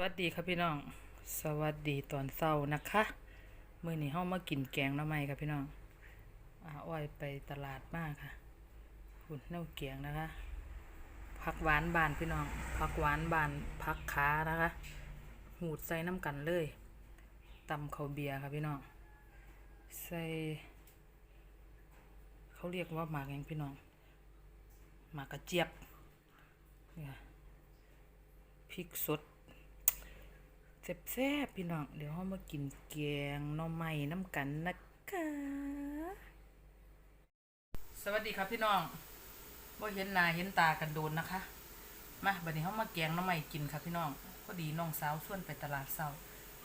สวัสดีครับพี่น้อง สวัสดีตอนเช้านะคะมื้อนี้เฮามากินแกงน่อไม้ครับพี่น้องอาอ้อยไปตลาดมากค่ะหุ่นเน่าแกงนะคะผักหวานบานพี่น้องผักหวานบานผักขานะคะหูดใส่น้ำกันเลยตำเขาเบียร์ครับพี่น้องใส่เขาเรียกว่าหมากหยังพี่น้องหมากกระเจี๊ยบเนี่ยพริกสด แซ่บๆพี่น้อง เดี๋ยวเรามากินแกงหน่อไม้น้ำกันนะคะ สวัสดีครับพี่น้องบ่เห็นหน้าเห็นตากันโดนนะคะ มาบัดนี้เฮามาแกงหน่อไม้กินครับพี่น้องพอดีน้องสาวชวนไปตลาดเช้า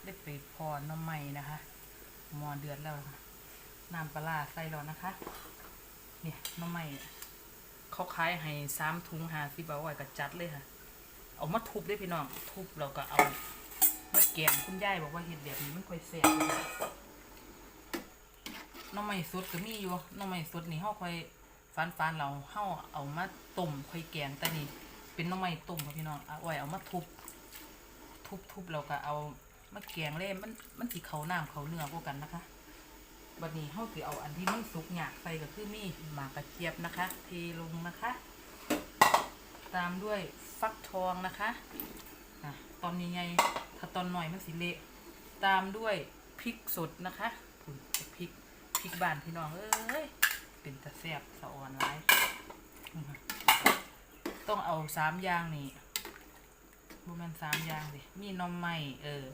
ได้ไปพอหน่อไม้นะคะหมอเดือดแล้วน้ำปลาใส่แล้วนะคะ เนี่ยหน่อไม้เขาขายให้สามถุงหาสิบเอาไว้ก็จัดเลยค่ะ เอามาทุบได้พี่น้อง ทุบแล้วก็เอา มาแกงคุณยายบอกว่าเห็ดแบบนี้มันค่อยแซ่บเลยหน้องใหม่สดก็มีอยู่น้องใหม่สดนี่เฮาค่อยฟันฟันเราเฮาเอามาต้มค่อยแกงแต่นี่เป็นน้องใหม่ต้มครับพี่น้องเอาไว้เอามาทุบ ทุบทุบแล้วก็เอามาแกงเลยมันมันสิเขาน้ำเขาเนื้อกว่ากันนะคะบัดนี้เฮาสิเอาอันที่มันสุกหยากใส่ก็คือมีหมากกระเจี๊ยบนะคะ เทลงนะคะ ตามด้วยฟักทองนะคะอะตอนนี้ไง ตอนหน่อยมันสิเละตามด้วยพริกสดนะคะผุนพริกพริกบานพี่น้องเอ้ยเป็นตะแซบสะอ่อนไรต้องเอาสามอย่างนี่บแมันสามอย่างดิมีน้ำไม้เออ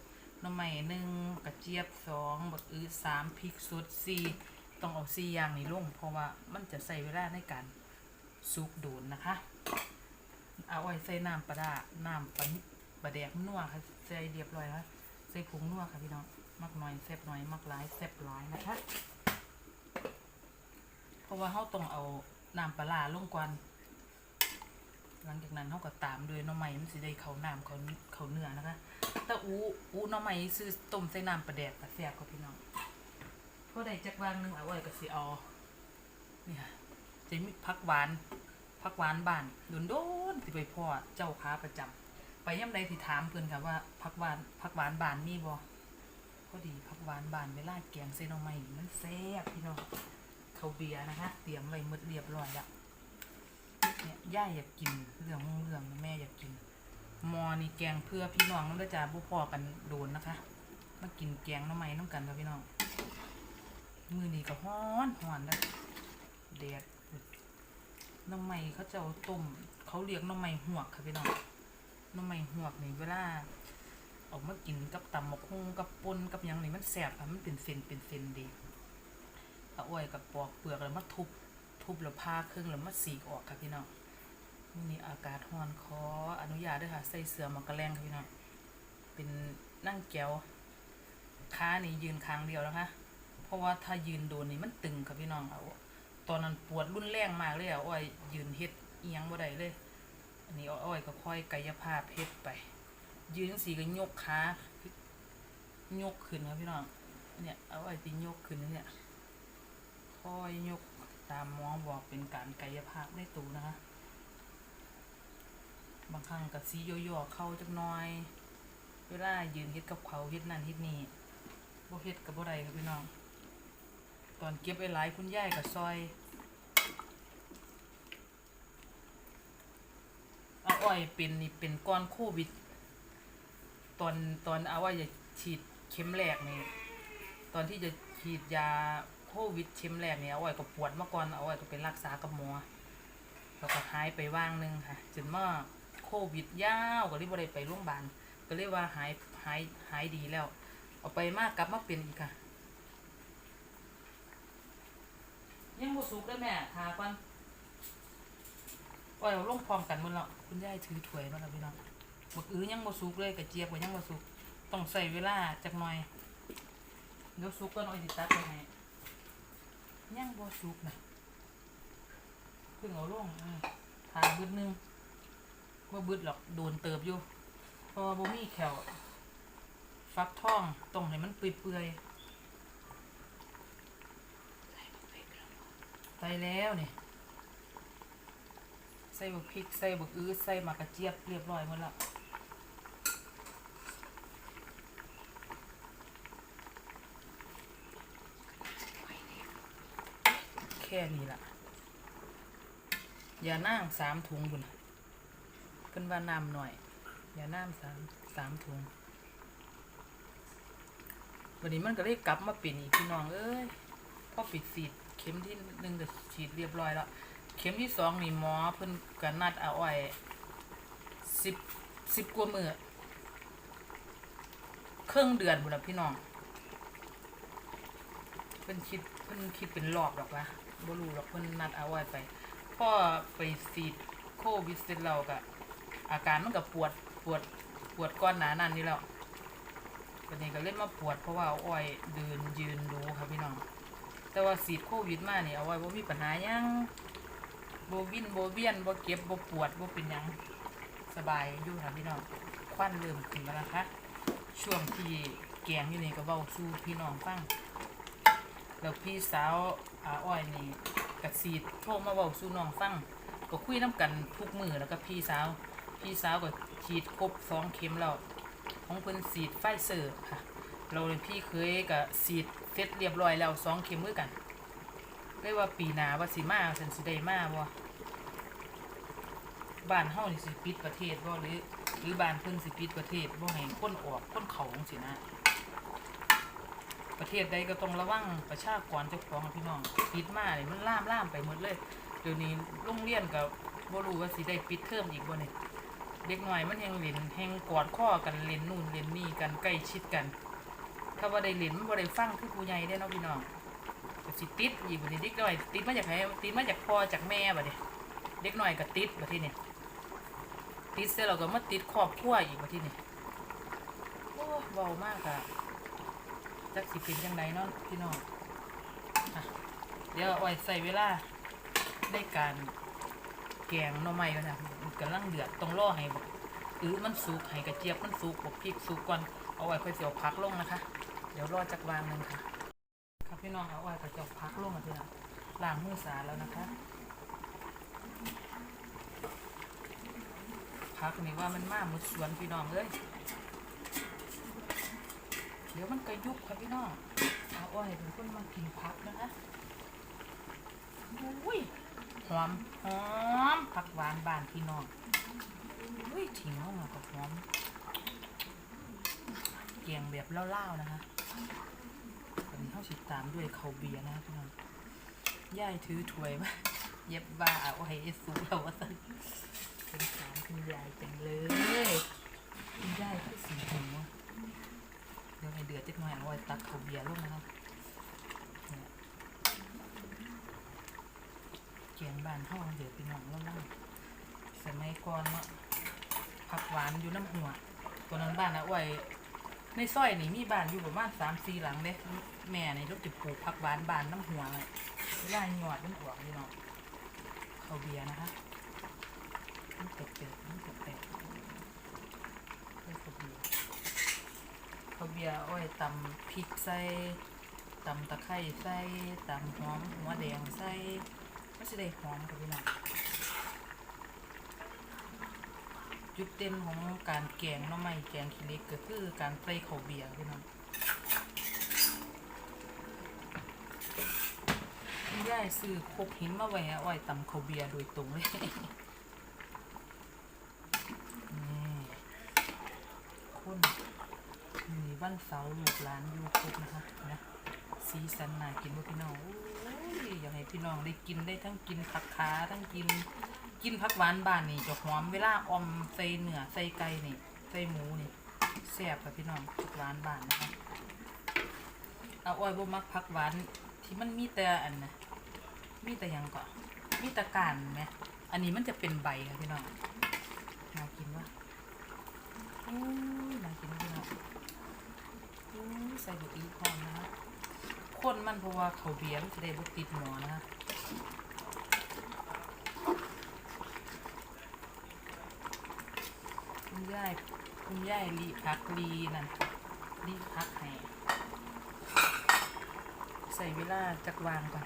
น้ำไม้หนึ่งกระเจี๊ยบสองบักอื้อสามพริกสดสี่ต้องเอาสี่อย่างนี้ลงเพราะว่ามันจะใส่เวลาในการซุกโดนนะคะ เอาไว้ใส่น้ำปลาร้าน้ำปลา ปลาแดกนัวค่ะใส่เรียบร้อยแล้วใส่ผงนัวค่ะพี่น้องมักหน่อยแซ่บหน่อยมักหลายแซ่บหลายนะคะเพราะว่าเขาต้องเอาน้ำปลาร้าลงก่อนหลังจากนั้นเขาก็ตามด้วยน้ำใหม่มันสิได้เขาน้ำเขาเขาเนื้อนะคะแต่อูอูน้ำใหม่ซื้อต้มใส่น้ำปลาแดกก็แซ่บกว่าพี่น้องเพราะได้จักวางหนึงเอาไว้ก็สิเอาเนี่ยจะมีผักหวานผักหวานบ้านโดนโดนสิไปพ่อเจ้าค้าประจำ ไปย่ำใดที่ถามเพิ่นค่ะว่าผักหวานผักหวานบานมีบ่ก็ดีผักหวานบานเวลาแกงใส่หน่อไม้นี่มันแซ่บพี่น้องเขาเบียร์นะคะเตรียมไว้หมดเรียบร้อยแล้วเนี่ยย่าอยากกินเรื่องของเรื่องแม่อยากกินมอนี่แกงเพื่อพี่น้องนั่นเด้อจ้าบ่พอกันโดนนะคะมากินแกงน่อไม้น้ำกันค่ะพี่น้องมือนี้ก็ฮ้อนฮ้อนแล้วแดดน้ำใหม่เขาจะต้มเขาเรียกน้ำใหม่หวกค่ะพี่น้อง น้ำใหม่หวกนี่เวลาออกมากินกับตำหมกฮุงกับปนกับหยังนี่มันแสบค่ะมันเป็นเส้นเป็นเส้นดีเอาอ้อยกับปอกเปลือกแล้วมาทุบทุบแล้วพาครึ่งแล้วมาสีออกค่ะพี่น้องมื้อนี่อากาศร้อนขออนุญาตด้วยค่ะ ใส่เสื้อหมากระแรงค่ะพี่น้องเป็นนั่งแก้วขานี่ยืนค้างเดียวนะคะ เพราะว่าถ้ายืนโดนนี่มันตึงค่ะพี่น้องเอาตอนนั้นปวดรุนแรงมากเลยอะอ้อยยืนเฮ็ดเอียงบ่ได้เลย อันนี้อ้อยก็ค่อยกายภาพเฮ็ดไป ยืนสีก็ยกขายกขึ้นครับพี่น้อง เนี่ยเอาอ้อยตียกขึ้นเนี่ยค่อยยกตามมองบอกเป็นการกายภาพในตูนะคะบางครั้งก็สีโย่อๆเข้าจักหน่อย เวลายืนเฮ็ดกับเขาเฮ็ดนั่นเฮ็ดนี่บ่เฮ็ดกับบ่ได้ครับพี่น้อง ตอนเก็บไว้หลายคุณยายกับซอย อ้อยเป็นนี่เป็นก้อนโควิด ตอนตอนเอาว่าจะฉีดเข็มแรกนี่ตอนที่จะฉีดยาโควิดเข็มแรกเนี่ยเอาไว้ก็ปวดมาก่อนเอาไว้ก็ไปรักษากับหมอแล้วก็หายไปว่างหนึงค่ะจนเมาโควิดยาวก็เลยบ่ได้ไปโรงพยาบาลก็เลยว่าหายหายหายดีแล้ว เอาไปมากกลับมาเป็นอีกค่ะ ยังบ่สุกเลยแม่ทาก่อน ปล่อยเอาลงพร้อมกันหมดแล้วคุณยายถือถ้วยมาแล้วพี่น้องบักอื้อยังบ่สุกเลยกระเจี๊ยบก็ยังบ่สุก ต้องใส่เวลาจักหน่อยเดี๋ยวสุกก็น้อยสิตัดไปให้ยังบ่สุกนะเพิ่งเอาลงทาบึดนึงบ่บึดหรอกโดนเติบอยู่เพราะว่าบ่มีแขวฟักทองต้องให้มันเปื่อยๆใส่แล้วเนี่ย ใส่บักพริก ใส่บักอื้อใส่หมากกระเจี๊ยบเรียบร้อยหมดละแค่นี้ละอย่านั่งสามถุงคุณเป็นว่าน้ำหน่อย อย่าน้ำสามสามถุงวันนี้มันก็เลยกลับมาปิดอีกพี่น้องเอ้ยพอปิดสีดเข็มที่หนึ่งก็ฉีดเรียบร้อยแล้ว เข็มที่สองนี่หมอเพิ่นก็นัดเอาไว้สิบสิบกว่ามือครึ่งเดือนบุญละพี่น้องเพิ่นคิดเพิ่นคิดเป็นรอบหรอกวะบ่รู้หรอกเพิ่นนัดเอาไว้ไปพ่อไปฉีดโควิดเสร็จแล้วก็อาการมันก็ปวดปวดปวดก้อนหนานั่นนี่แล้ววันนี้ก็เล่นมาปวดเพราะว่าอ้อยเดินยืนดูครับพี่น้องแต่ว่าฉีดโควิดมานี่เอาไว้บ่มีปัญหายัง บวินบ่เวียนบ่เก็บบ่ปวดบ่เป็นยังสบายอยู่ครับพี่น้องควันเริ่มขึ้นแล้วนะคะช่วงที่แกงอยู่นี่ก็เว้าสู่พี่น้องฟังแล้วพี่สาวอาอ้อยนี่กระสีดโทรมาเว้าสู่น้องฟังก็คุยน้ำกันทุกมือแล้วก็พี่สาว พี่สาวก็ฉีดครบสองเข็มแล้วของเพิ่นฉีดไฟเซอร์ค่ะเราเลยพี่เคยก็ฉีดเสร็จเรียบร้อยแล้วสองเข็มมือกัน เลยว่าปีหน้าว่าสิมาฉันสิได้มาบ่บ้านเฮานี่สิปิดประเทศบ่หรือ หรือบ้านเพิ่นสิปิดประเทศบ่ให้คนออกคนเขาจังซี่นะ ประเทศใดก็ต้องระวังประชากรเจ้าของพี่น้องปิดมาเนี่ยมันล่ามล่ามไปหมดเลยเดี๋ยวนี้โรงเรียนกับบ่รู้ว่าสิได้ปิดเทอมอีกบ่เนี่ยเด็กหน่อยมันยังเล่นแหงกอดข้อกันเล่นนู่นเล่นนี่กันใกล้ชิดกัน ถ้าว่าได้เล่นมันบ่ได้ฟังคือผู้ใหญ่ได้เนาะพี่น้อง ก็สิติดอีกบัดนี้เด็กน้อยติดมาจากไหนติดมาจากพ่อจากแม่บัดนี้เด็กน้อยก็ติดบัดที่นี้ติดเสร็จแล้วก็มาติดครอบครัวอีกบัดที่นี้โอ้เบามากอะจักสิเป็นจังไดเนาะพี่น้องเดี๋ยวเอาไว้ใส่เวลาในการแกงหน่อไม้กันนะมันกำลังเดือดต้องรอให้บักอือมันสุกให้กระเจี๊ยบมันสุกบกพริกสุกก่อนเอาไว้ค่อยเสียวพักลงนะคะ เดี๋ยวรอจักวางหนึงค่ะ พี่น้องเอาไว้กระจี๊ยบพักลงกันทีนะล้างมือสาแล้วนะคะพักนี่ว่ามันมากหมดสวนพี่น้องเลยเดี๋ยวมันก็ยุบค่ะพี่น้องเอาอ้อยเป็นคนมากินผักนะคะอุ้ยหอมหอมผักหวานบานพี่น้องอุ้ยถิงออกมากับหอมเกียงแบบเล่าๆนะคะ ตอนเข้าสิตามด้วยข้าวเบียร์นะพี่น้องย่ายถือถ้วยมาเย็บบ้าอาอ้ยไอ้สูเราว่าสันเป็นสามคุณยายจังเลยคุณยายคือสีหัวเดี๋ยวให้เดือดจิกหน่อยเอาไว้ตักข้าวเบียร์ลงนะครับเนี่ยเกียงบานห้องเดือดเป็นหองแล้วล่างสมัยก่อนเนาะผักหวานอยู่น้ำหัวตัวนั้นบ้านนะอ้วยในซอยนี่มีบ้านอยู่ประมาณสามสี่หลังเด้ แม่ในี่ลูกติดปลูกผักหวานบานน้ำหัวเลยเวลาหยอดมันออกนี่เนาะข้าเบียร์นะคะมันแปลกๆมันแปลกๆข้าเบียร์ข้าเบียร์อ้อยตำพริกใส่ตำตะไคร้ใส่ตำหอมหัวแดงใส่ก็จะได้หอมกับพี่น้องจุดเด่นของการแกงน้ำไม้แกงขี้เล็กก็คือการใส่ข้าวเบียร์พี่น้องคุณยายซื้อครกหินมาไว้ให้อ้อยตำข้าวเบียร์โดยตรงเลยนี่คนมีวันเสาร์ลูกหลานอยู่ครบนะคะนะสีสันน่ากินพี่น้องโอ้ยอยากให้พี่น้องได้กินได้ทั้งกินผักขาทั้งกิน กินผักหวานบ้านนี่จะหอมเวลาออมใส่เนื้อใส่ไก่นี่ใส่หมูนี่แซ่บค่ะพี่น้องผักหวานบ้านนะคะเอาอ้อยบ่มักผักหวานที่มันมีแต่อันนะ มีแต่ยังก่อนมีแต่กานไหมอันนี้มันจะเป็นใบค่ะพี่น้องน่ากินวะอู้ยน่ากินพี่น้องอู้ยใส่บะอีพร้อมนะคะคนมันเพราะว่าเขาเบียร์มันจะได้บติดหมอนะคะคุณย่ายคุณยายลีพักลีนั่นลีพักให้ใส่เวลาจักวางก่อน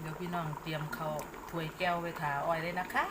เดี๋ยวพี่น้องเตรียมเขาวถ้วยแก้วไว้ถาอ้อยเลยนะคะ